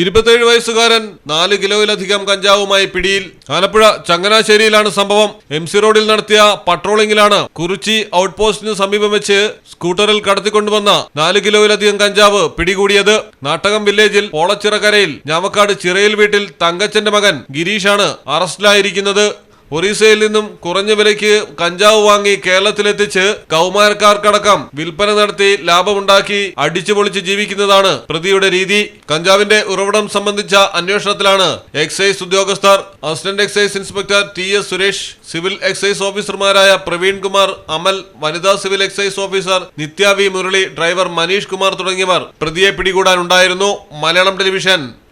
ഇരുപത്തേഴ് വയസ്സുകാരൻ നാല് കിലോയിലധികം കഞ്ചാവുമായി പിടിയിൽ. ആലപ്പുഴ ചങ്ങനാശ്ശേരിയിലാണ് സംഭവം. എം സി റോഡിൽ നടത്തിയ പട്രോളിംഗിലാണ് കുറിച്ചി ഔട്ട് പോസ്റ്റിന് സമീപം വെച്ച് സ്കൂട്ടറിൽ കടത്തിക്കൊണ്ടുവന്ന നാല് കിലോയിലധികം കഞ്ചാവ് പിടികൂടിയത്. നാട്ടകം വില്ലേജിൽ പോളച്ചിറക്കരയിൽ ഞാവക്കാട് ചിറയിൽ വീട്ടിൽ തങ്കച്ചന്റെ മകൻ ഗിരീഷാണ് അറസ്റ്റിലായിരിക്കുന്നത്. ഒറീസയിൽ നിന്നും കുറഞ്ഞ വിലയ്ക്ക് കഞ്ചാവ് വാങ്ങി കേരളത്തിലെത്തിച്ച് കൗമാരക്കാർക്കടക്കം വിൽപ്പന നടത്തി ലാഭമുണ്ടാക്കി അടിച്ചുപൊളിച്ച് ജീവിക്കുന്നതാണ് പ്രതിയുടെ രീതി. കഞ്ചാവിന്റെ ഉറവിടം സംബന്ധിച്ച അന്വേഷണത്തിലാണ് എക്സൈസ് ഉദ്യോഗസ്ഥർ. Assistant excise inspector T S Suresh civil excise ഓഫീസർമാരായ പ്രവീൺ കുമാർ അമൽ വനിതാ civil excise officer Nithya V Murali driver Manish Kumar തുടങ്ങിയവർ പ്രതിയെ പിടികൂടാനുണ്ടായിരുന്നു. മലയാളം ടെലിവിഷൻ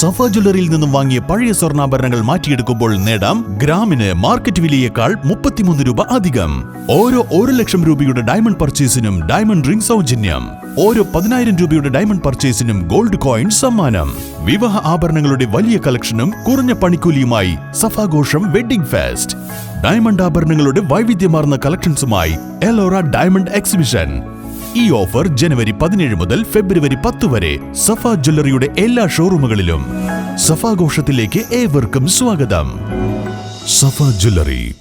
സഫ ജ്വല്ലറിയിൽ നിന്നും വാങ്ങിയ പഴയ സ്വർണാഭരണങ്ങൾ മാറ്റിയെടുക്കുമ്പോൾ നേടാം ഗ്രാമിന് മാർക്കറ്റ് വിലയേക്കാൾ മുപ്പത്തിമൂന്ന് രൂപ അധികം. ഓരോ ഒരു ലക്ഷം രൂപയുടെ ഡയമണ്ട് പർച്ചേസിനും ഡയമണ്ട് റിംഗ് സൗജന്യം. ഓരോ പതിനായിരം രൂപയുടെ ഡയമണ്ട് പർച്ചേസിനും ഗോൾഡ് കോയിൻ സമ്മാനം. വിവാഹ ആഭരണങ്ങളുടെ വലിയ കളക്ഷനും കുറഞ്ഞ പണിക്കൂലിയുമായി സഫാഘോഷം വെഡ്ഡിംഗ് ഫെസ്റ്റ്. ഡയമണ്ട് ആഭരണങ്ങളുടെ വൈവിധ്യമാർന്ന കളക്ഷൻസുമായി എലോറ ഡയമണ്ട് എക്സിബിഷൻ. ഈ ഓഫർ ജനുവരി പതിനേഴ് മുതൽ ഫെബ്രുവരി പത്ത് വരെ സഫ ജ്വല്ലറിയുടെ എല്ലാ ഷോറൂമുകളിലും. സഫാഘോഷത്തിലേക്ക് ഏവർക്കും സ്വാഗതം. സഫ ജ്വല്ലറി.